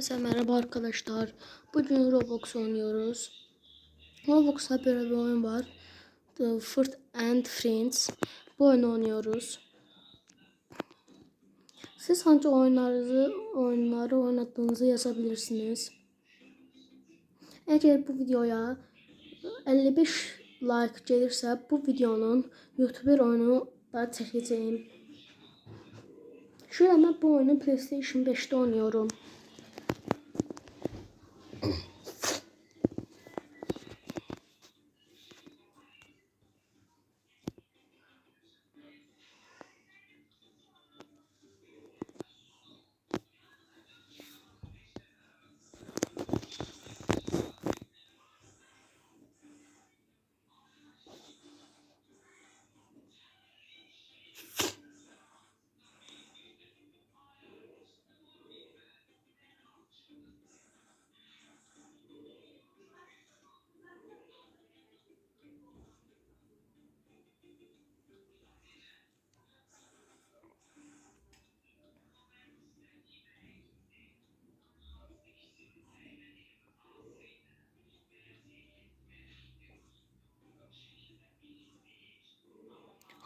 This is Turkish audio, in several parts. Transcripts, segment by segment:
Herkese merhaba arkadaşlar. Bugün Roblox oynuyoruz. Roblox'ta böyle bir oyun var. The Fruit and Friends. Bu oyunu oynuyoruz. Siz hangi oyunlarınızı, oyunları oynattığınızı yazabilirsiniz. Eğer bu videoya 55 like gelirse bu videonun YouTuber oyunu da çekeceğim. Şu an ben bu oyunu PlayStation 5'te oynuyorum.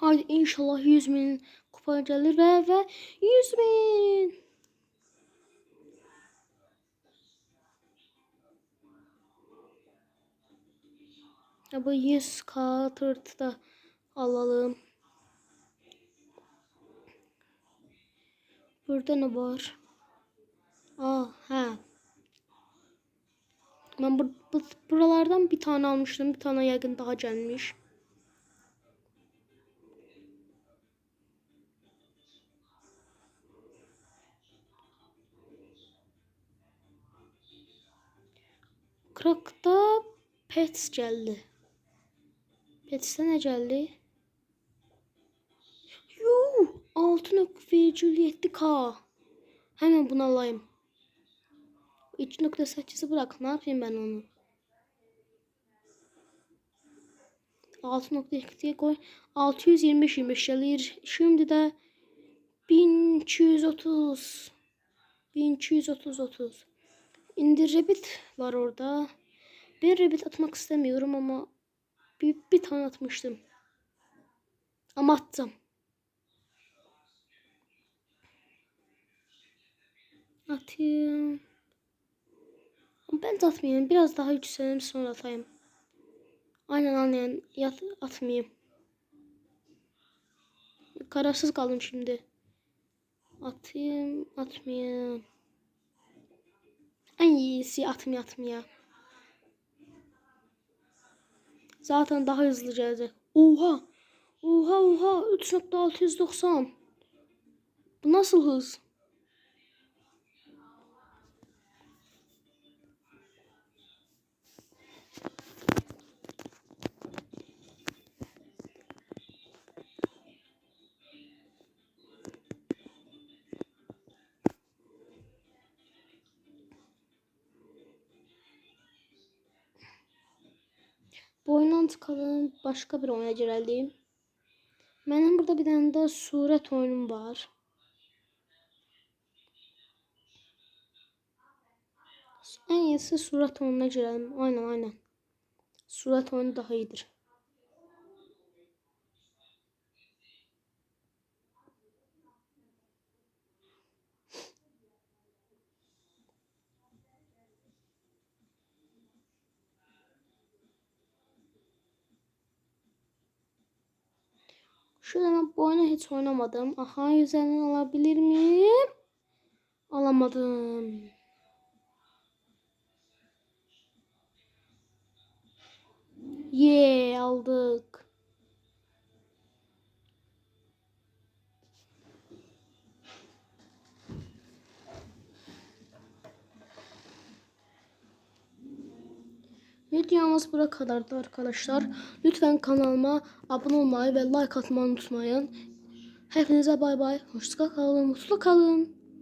Haydi inşallah 100 bin kupa gelir ve ve 100 bin. Ya bu 100 k tırtı da alalım. Burada ne var? Aa, ha. Ben bu, bu, buralardan bir tane almıştım. Bir tane yakın daha gelmiş. Krakta Pets geldi. Pets'te ne geldi? Yuh! 6.7k. Hemen bunu alayım. 3.8'i bırak. Ne yapayım ben onu? 6.2'ye koy. 625 25 gelir. Şimdi de 1230. 1230 30. İndir Rabbit var orada. Ben Rabbit atmak istemiyorum ama bir, bir tane atmıştım. Ama attım. Atayım. Ben de atmayayım. Biraz daha yükselim sonra atayım. Aynen aynen. Yat, atmayayım. Kararsız kaldım şimdi. Atayım. Atmayayım. En iyisi atmaya atmaya. Zaten daha hızlı gelecek. Oha. Oha oha. 3.690. Bu nasıl hız? Bu oyundan. Başka bir oyuna girelim. Benim burada bir tane daha suret oyunum var. En iyisi surat oyununa girelim. Aynen aynen. Surat oyunu daha iyidir. Şuradan ben bu oyunu hiç oynamadım. Aha üzerinden alabilir miyim? Alamadım. Videomuz buraya kadardı arkadaşlar. Lütfen kanalıma abone olmayı ve like atmayı unutmayın. Hepinize bay bay. Hoşça kalın. Mutlu kalın.